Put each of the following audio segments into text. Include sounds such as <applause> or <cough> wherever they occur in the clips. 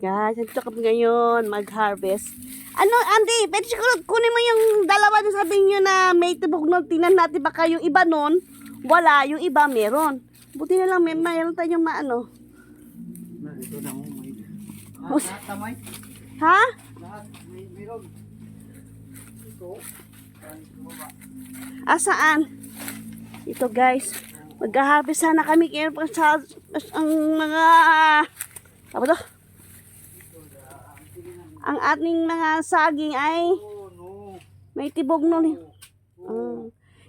Guys, ito kami ngayon mag-harvest. Ano, Andy, pwede siguro kunin mo yung dalawa na sabi nyo na may tibok nun. Tingnan natin baka yung iba nun, wala. Yung iba meron. Buti na lang may mayroon tayong maano. Na, ito na mo. May... Ah, Os- lahat tamay. Ha? Lahat. May, mayroon. Ito. Asaan? Ito guys. Mag-harvest sana kami kaya pa sa ang mga apa to? Ang ating mga saging ay Oh, may tibog nun. Mm.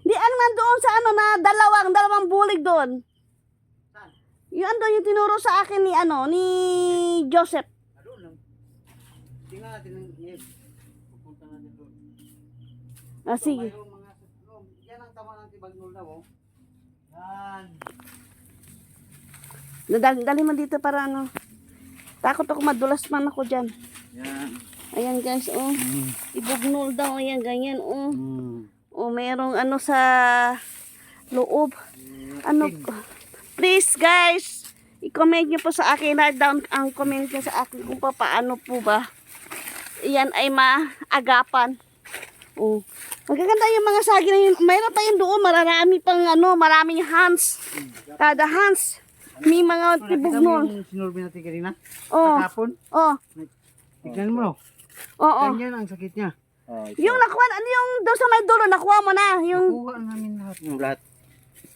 Di ano man doon sa ano na dalawang dalawang bulig doon. Yung ano yung tinuro sa akin ni ano ni Joseph. Ano. Ah, sige. yan ang tama ng tibagnol na mo. Yan. Dali, dali mo dito para ano. Takot ako madulas man ako dyan. Yan. Ayan guys, oh. Mm. Ibugnol daw, ayan, ganyan, oh. Mm. O merong ano sa loob. Ano, please guys, i-comment nyo po sa akin, write down ang comment nyo sa akin kung pa- paano po ba. Iyan ay maagapan. Oh. Magaganda yung mga sagi na yun. Mayroon pa yun doon, mararami pang ano, maraming hands. Kada hands. May mga tibog Nakita mo yung sinurbi natin kanina? Oh, Kahapon? oh, Tignan mo. oh, oh. Ganyan ang sakit niya. Yung nakuha, ano yung doon sa may dulo, nakuha mo na. Yung Kuha namin lahat. Yung lahat.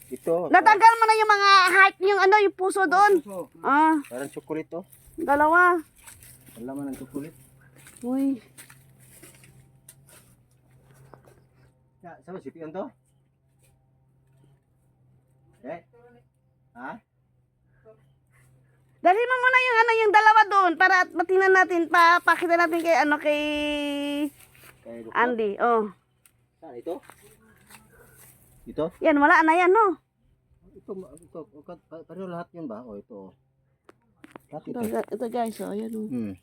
Ito. Natanggal mo na yung mga heart, yung ano, yung puso doon. Puso. Ah, Parang chocolate to. dalawa. Wala man ang chocolate. Uy. Ya, sama si Pion to? Eh? Ha? Dali mo muna yung ano, yung dalawa doon para at matingnan natin, pa, pakita natin kay ano, kay Kay Doktor. Andy. Oh. Saan ito? Ito? Yan, wala na yan, no? Ito, ito, pareho lahat yun ba? O ito. Lahat Ito, ito. ito guys, oh, yan. Oh. Hmm.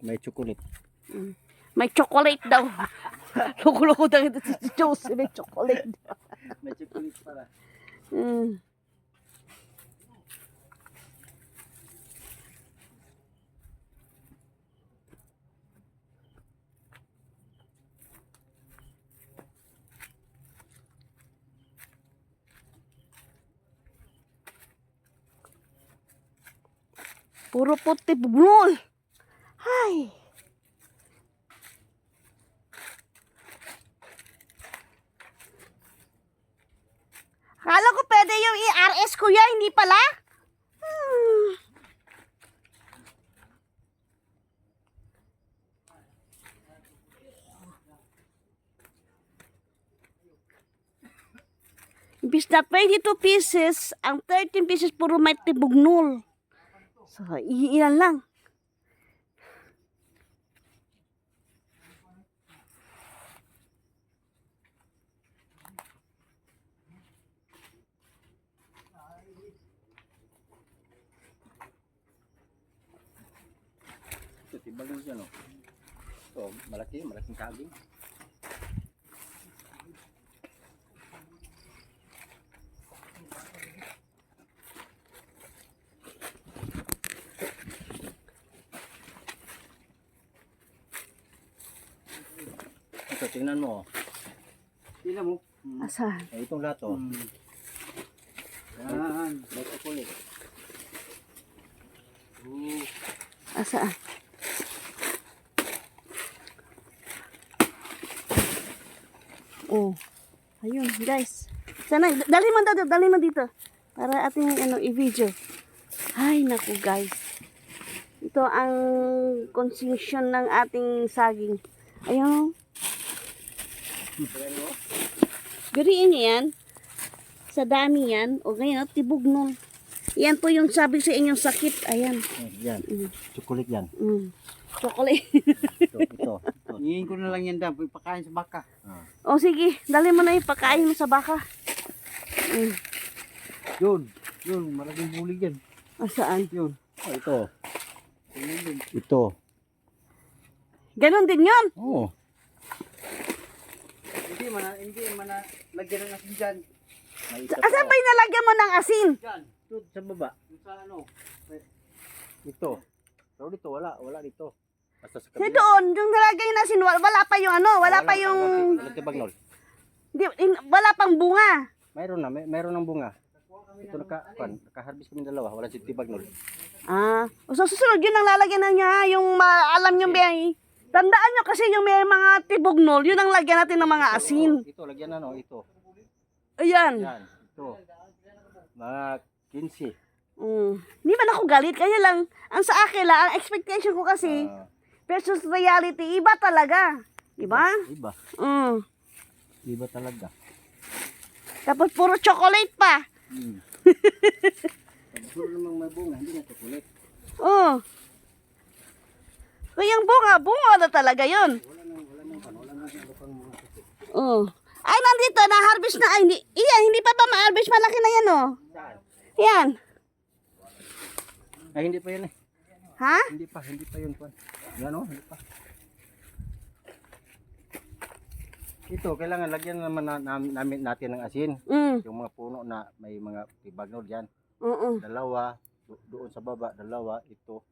May chocolate. Mm. May chocolate daw. <laughs> Loko-loko daw ito si Jose, may chocolate. May chocolate pala. Mm. Puro puti bubnol. Ay. Akala ko pwede yung IRS kuya, hindi pala? Hmm. Imbis na 22 pieces, ang 13 pieces puro may tibugnol. So, iilan lang. Ito, tibag na dyan o. Ito, malaki, malaking kaging. Ito, tingnan mo. Tingnan mo. Asan? Eh, itong lahat oh. Yan. May chocolate. Oh. Asaan? Oh. Ayun, guys. Sana, dali mo dito, dali mo dito. Para ating ano, i-video. Ay, naku guys. Ito ang consumption ng ating saging. Ayun. Niyo yan. Sa dami yan. O ganyan, oh, tibog nun. Yan po yung sabi sa inyong sakit. Ayan. Yan. Mm. Chocolate yan. Mm. Chocolate. Ito, ito. Hingin ko na lang yan daw. Pagpakain sa baka. Ah. o sige, dali mo na yung pagkain mo sa baka. Mm. Yun. Yun. Malaking bulig yan. Asaan? Yun. Oh, ito. Ito. Ganon din yon. Oo. Hindi man hindi man lagyan ng asin diyan. Asan ba yung nalagyan mo ng asin? Diyan. Sa baba. Sa ano? Ito. Pero dito, wala. Wala dito. Basta sa kabila. doon, yung nalagay na sin wala, pa yung ano, wala pa yung, Wala tibagnol. di, in- wala pang bunga. Mayroon na, may, mayroon ng bunga. Ito naka, pan, naka-harvest kami dalawa, wala si tibagnol. Ah, so susunod yun ang lalagyan na niya, yung maalam yung biyay. Tandaan nyo kasi yung may mga tibugnol, yun ang lagyan natin ng mga asin. Ito, ito, lagyan na no, ito. Ayan. Yan, ito. Mga 15. Mm. Hindi man ako galit, kaya lang, ang sa akin lang, ang expectation ko kasi, Ah, versus reality, iba talaga. Diba? iba. Mm. Iba talaga. Tapos puro chocolate pa. <laughs> Hmm. Puro namang may bunga, hindi na chocolate. Oh. Yung bunga, bunga na talaga yun. Oh. Ay, nandito, na-harvest na. Ay, hindi, iyan, hindi pa ba ma-harvest? Malaki na yan, oh. Yan. Ay, hindi pa yan eh. Ha? Hindi pa, hindi pa yun. Yan o, hindi pa. Ito, kailangan lagyan naman na, nam- namin natin ng asin. Mm. Yung mga puno na may mga tibagnol dyan. Oo. Dalawa, do- doon sa baba, dalawa, ito,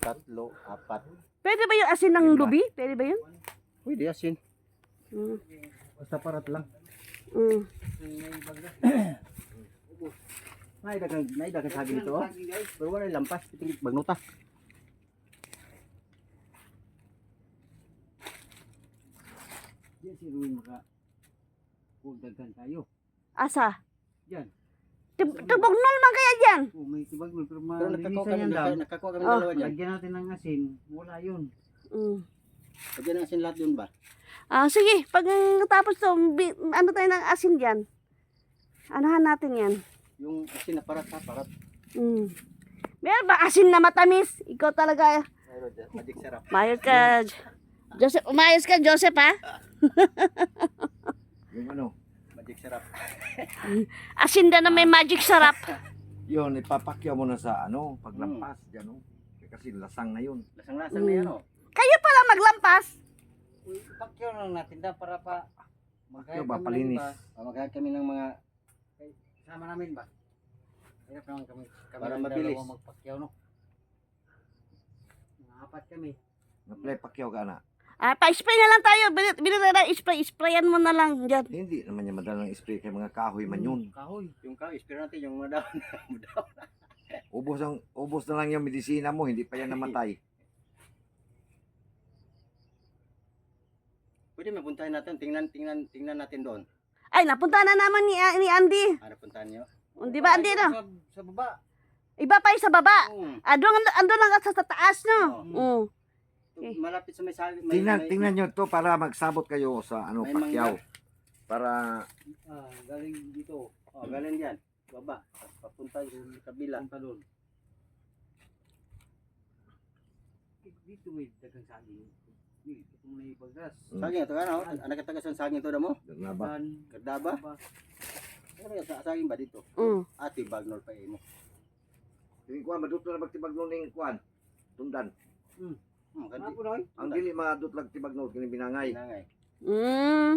tatlo, apat. Pwede ba yung asin ng lubi? Pwede ba yun? Pwede asin. Mm. Basta parat lang. Mm. <coughs> Naidagang, naidagang sabi nito. Oh. Pero wala lampas, pitingit bagnuta. Yan si Ruin maka kung daghan tayo. Asa? Yan. Tibugnol man kaya dyan. Oh, may tibagnol pero Pero nakakuha malinisan kami, yan dam. nakakuha kami Oh. dalawa dyan. Lagyan natin ng asin, wala yun. Mm. Lagyan ng asin lahat yun ba? Ah, sige, pag mm, tapos to, bi- ano tayo ng asin dyan? Anahan natin yan. Yung asin na parat ha, parat. Mm. Meron ba asin na matamis? Ikaw talaga. Mayroon dyan, magic sarap. Mayos ka. Joseph, umayos ka, Joseph, ha? Yung ano, Magic sarap. <laughs> Asin na may magic sarap. <laughs> yun, ipapakyaw mo na sa ano, paglampas, dyan oh. Kasi lasang na yun. Lasang-lasang na yan oh. Kayo pala maglampas. Pakyaw lang natin da para pa Pakyaw ba, palinis. Ah, Maghahat kami ng mga Sama namin ba? Hirap naman kami. kami Para mabilis. Magpakyaw no. Mga apat kami. Naplay pakyaw ka na. Ah, pa-spray na lang tayo. Bilit, bilit na spray. Sprayan mo na lang dyan. Hindi naman niya madalang spray kay mga kahoy man yun. Kahoy. yung ka, ispira natin yung mga dahon. <laughs> Ubos ang ubos na lang yung medisina mo, hindi pa yan namatay. Pwede mapuntahan natin, tingnan, tingnan, tingnan natin doon. Ay, napunta na naman ni, ni Andy. Ah, napuntahan nyo. O, Di ba, Andy, no? Sa, sa baba. Iba pa yung sa baba. Hmm. Ah, doon, doon lang sa, sa taas, no? Oo. Mm. Okay. Malapit sa may sali. May, Tingnan, may, tingnan nyo to para magsabot kayo sa ano, May pakyaw. mangga. Para Ah, galing dito. Oh, galing diyan. Baba. Papunta yung kabila. Punta doon. Dito may dagang saging. Dito may bagas. Mm. Saging ito ano? Anak katagas ng saging ito na mo? Kardaba? Ano yung sa saging ba dito? Mm. Ati bagnol pa imo. Yung kuan madutlo na magtibagnol ning kuan. Tundan. Hmm, Ano? Ang dili madutlag tibagnol kini binangay. Nangay. Mm.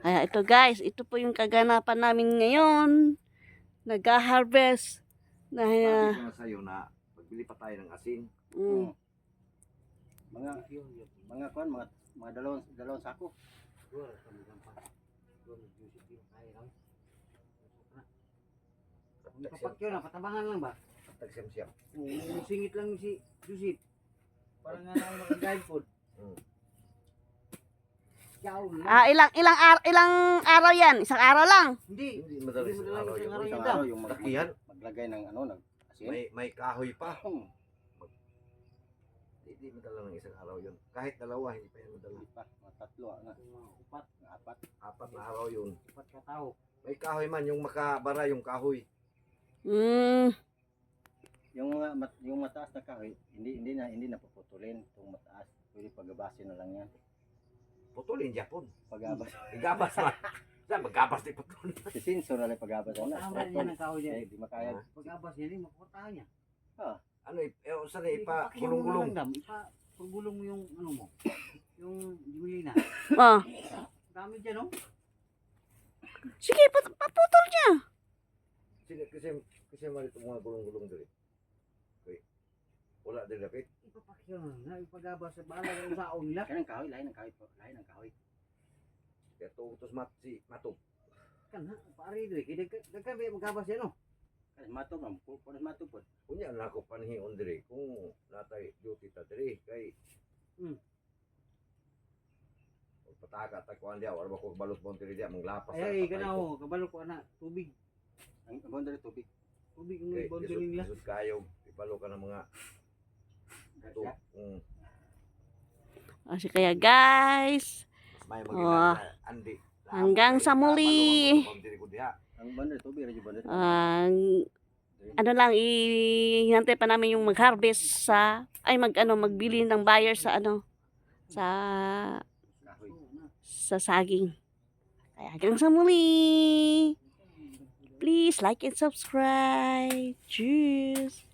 Kaya ito guys, ito po yung kaganapan namin ngayon. Nag-harvest. Na, Sabi ko na sa'yo na pagbili pa tayo ng asin. mm. Mga mga kuan mga mga dalawang dalawang sako. Kapakyaw na, patabangan lang ba? Tagsiyam-siyam. Singit lang si Joseph. Parang nga na mag-guide food. Ah, ilang ilang ar- ilang araw 'yan? Isang araw lang. Hindi. Hindi Hindi mo araw lang yun. isang araw yung mag, Lakihan. maglagay ng ano ng asin. May may kahoy pa. Hmm, Hindi madala ng isang araw yun. Kahit dalawa, hindi pa yan madala. hindi pa. Tatlo ano. Upat, Apat. Apat na araw yun. upat ka tao. May kahoy man, yung makabara yung kahoy. Mm. Yung mga mat, yung mataas na kahoy, hindi hindi na hindi na puputulin itong mataas. Pwede pagabasin na lang yan. Putulin Japon. Pagabas. <laughs> Igabas man. Saan magabas di putulin? si Sinso na lang pagabas na. Tama niya ng kahoy niya. Eh, di makaya. Pag-abas niya rin, makukurtahan niya. Ano, eh, eh, saan eh, ipa, gulong-gulong. Ipa, yung ano mo. Yung Jimilina. Oh. Dami dyan, oh. Sige, paputol niya. Kasi, kasi, kasi man itong mga gulong-gulong dito. Okay. diri dapit. Ipapakyaw na nga, ipagabas sa bala ng saon nila. Kanang kahoy, lain ng kahoy po. Lain ng kahoy. Kaya tutos mat si matog. Kan ha, pare doy, kaya dagkan ba magabas yan no? Kasi matog man, punas matog po. Kunya na ako panhion diri kung natay duty ta diri kay Hmm. Pataka ta kuan dia wala ba ko balot mo diri dia manglapas Ay, ay, ganaw, kabalo ko ana, tubig. Ang boundary tubig. Tubig ang Kay boundary isod, nila. isod kayo ipalo ka ng mga to. Gasya. Mm. Kasi kaya guys, May Oh. andi. Hanggang sa muli. Ang ano lang ihintay pa namin yung mag-harvest sa ay mag ano magbili ng buyer sa ano sa sa saging. Kaya hanggang sa muli. Please like and subscribe. Cheers.